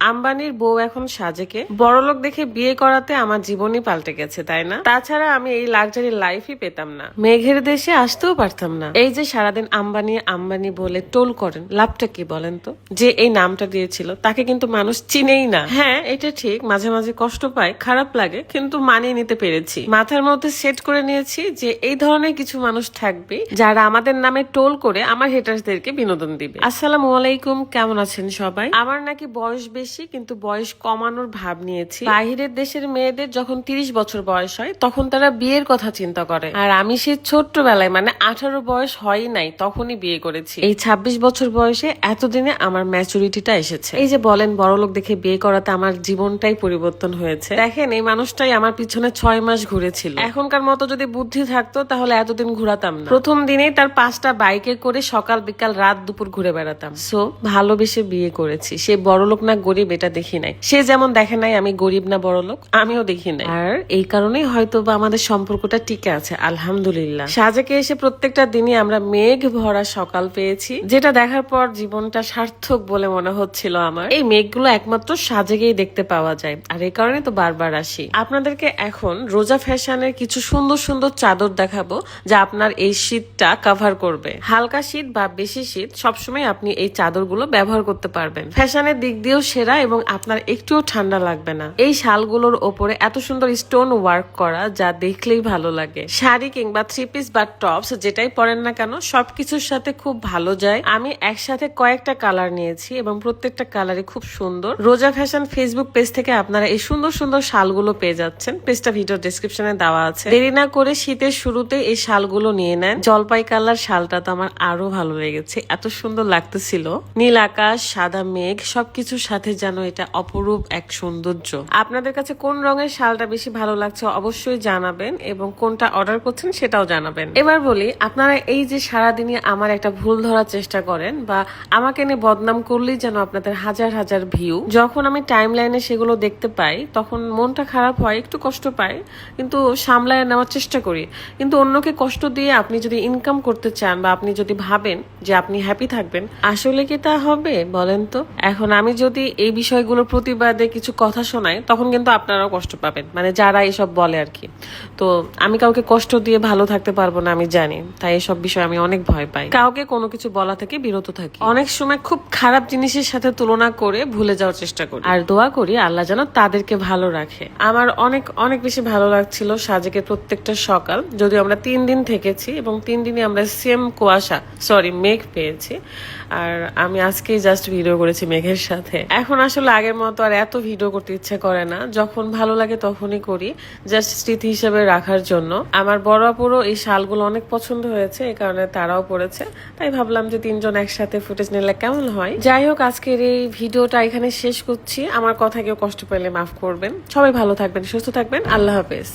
আম্বানির বউ এখন সাজেকে। বড়লোক দেখে বিয়ে করাতে আমার জীবনই পাল্টে গেছে, তাই না? তাছাড়া আমি এই লাক্সারি লাইফই পেতাম না। মেঘের দেশে আসতেও পারতাম না। এই যে সারাদিন আম্বানি আম্বানি বলে টোল করেন, লাভটা কি বলেন তো? যে এই নামটা দিয়েছিল, তাকে কিন্তু মানুষ চিনেই না। হ্যাঁ এটা ঠিক, মাঝে মাঝে কষ্ট পায়, খারাপ লাগে, কিন্তু মানিয়ে নিতে পেরেছি। মাথার মধ্যে সেট করে নিয়েছি যে এই ধরনের কিছু মানুষ থাকবে যারা আমাদের নামে টোল করে আমার হেটার্সদেরকে বিনোদন দিবে। আসসালামু আলাইকুম, কেমন আছেন সবাই? আমার নাকি বয়স বেশি কিন্তু বয়স কমানোর ভাব নিয়েছি। বাহিরের দেশের মেয়েদের যখন তিরিশ বছর বয়স হয়, তখন তারা বিয়ের কথা চিন্তা করে। আর আমি সেই ছোট্টবেলায় মানে আঠারো বয়স হয় নাই, তখনই বিয়ে করেছি। এই ছাব্বিশ বছর বয়সে এতদিনে আমার ম্যাচুরিটিটা এসেছে। এই যে বলেন বড়লোক দেখে বিয়ে করাতে আমার জীবনটাই পরিবর্তন হয়েছে। দেখেন, এই মানুষটাই আমার পিছনে ছয় মাস ঘুরেছিল। এখনকার মতো যদি বুদ্ধি থাকতো, তাহলে এতদিন ঘুরাতাম না। প্রথম দিনেই তার পাঁচটা বাইকে করে সকাল বিকাল রাত দুপুর ঘুরে বেড়াতাম। সো, ভালোবেসে বিয়ে করেছি। সে বড়লোক না, গরিব এটা দেখি নাই। সে যেমন দেখে নাই আমি গরিব না বড়লোক আমিও দেখি নাই। আর এই কারণেই হয়তো বা আমাদের সম্পর্কটা টিকে আছে আলহামদুলিল্লাহ। সাজেকে এসে প্রত্যেকটা দিনই আমরা মেঘ ভরা সকাল পেয়েছি যেটা দেখার পর জীবনটা সার্থক বলে মনে হচ্ছিল আমার। এই মেঘগুলো একমাত্র সাজেকেই দেখতে পাওয়া যায় আর এই কারণে তো বারবার আসি। আপনাদেরকে এখন রোজা ফ্যাশনের কিছু সুন্দর সুন্দর চাদর দেখাবো যা আপনার এই শীতটা কভার করবে। হালকা শীত বা বেশি শীত সবসময় আপনি এই চাদরগুলো ব্যবহার করতে পারবেন। ফ্যাশনের দিক দিয়েও সেরা এবং আপনার একটুও ঠান্ডা লাগবে না। এই শালগুলোর ওপরে এত সুন্দর স্টোন ওয়ার্ক করা যা দেখলেই ভালো লাগে। শাড়ি কিংবা থ্রি পিস বা টপস যেটাই পরেন না কেন, সবকিছুর সাথে খুব ভালো যায়। আমি একসাথে কয়েকটা কালার নিয়েছি এবং প্রত্যেকটা কালারই খুব সুন্দর। রোজা ফ্যাশন ফেসবুক পেজ থেকে আপনারা এই সুন্দর সুন্দর শালগুলো পেয়ে যাচ্ছেন। পেজটা ভিডিও ডিসক্রিপশনে দেওয়া আছে। দেরি না করে শীতের শুরুতে এই শালগুলো নিয়ে নেন। জলপাই কালার শালটা তো আমার আরও ভালো লেগেছে। এত সুন্দর লাগতেছিল। নীল আকাশ, সাদা মেঘ সবকিছুর সাথে যেন এটা অপরূপ এক সৌন্দর্য। আপনাদের কাছে কোন রঙের শালটা বেশি ভালো লাগছে অবশ্যই জানাবেন এবং কোনটা অর্ডার করছেন সেটাও জানাবেন। এবার বলি, আপনারা এই যে সারাদিনই আমার একটা ভুল ধরার চেষ্টা করেন বা আমাকে নিয়ে বদনাম করলেই যেন আপনাদের হাজার হাজার ভিউ যখন আমি টাইম লাইনে সেগুলো দেখতে পাই, তখন মনটা খারাপ হয়, একটু কষ্ট পাই, কিন্তু সামলায় নেওয়ার চেষ্টা করি। কিন্তু অন্যকে কষ্ট দিয়ে আপনি যদি ইনকাম করতে চান বা আপনি যদি ভাবেন যে আপনি হ্যাপি থাকবেন, আসলে কি তা হবে বলেন তো? এখন আমি যদি এই বিষয়গুলোর প্রতিবাদে কিছু কথা শোনাই তখন কিন্তু আপনারাও কষ্ট পাবেন। মানে যারা এসব বলে আর কি। তো আমি কাউকে কষ্ট দিয়ে ভালো থাকতে পারব না, আমি জানি। তাই এসব বিষয়ে আমি অনেক ভয় পাই। কাউকে কোনো কিছু বলা থেকে বিরত থাকি। অনেক সময় খুব খারাপ জিনিসের সাথে তুলনা করে ভুলে যাওয়ার চেষ্টা করি। আর দোয়া করি আল্লাহ যেন তাদেরকে ভালো রাখে। আমার অনেক অনেক বেশি ভালো লাগছিল সাজেকের প্রত্যেকটা সকাল। যদিও আমরা তিন দিন থেকেছি এবং তিন দিনে আমরা সেম কুয়াশা সরি মেঘ পেয়েছি। আর আমি আজকেই জাস্ট ভিডিও করেছি মেঘের সাথে। এখন আসলে আগের মতো আর এত ভিডিও করতে ইচ্ছে করে না। যখন ভালো লাগে তখনই করি জাস্ট স্মৃতি হিসেবে রাখার জন্য। আমার বড় আপুরও এই শালগুলো অনেক পছন্দ হয়েছে, এই কারণে তারাও পড়েছে তাই ভাবলাম যে তিনজন একসাথে ফুটেজ নিলে কেমন হয়? যাই হোক, আজকের এই ভিডিওটা এখানে শেষ করছি। আমার কথা কেউ কষ্ট পেলে মাফ করবেন। সবাই ভালো থাকবেন, সুস্থ থাকবেন। আল্লাহ হাফেজ।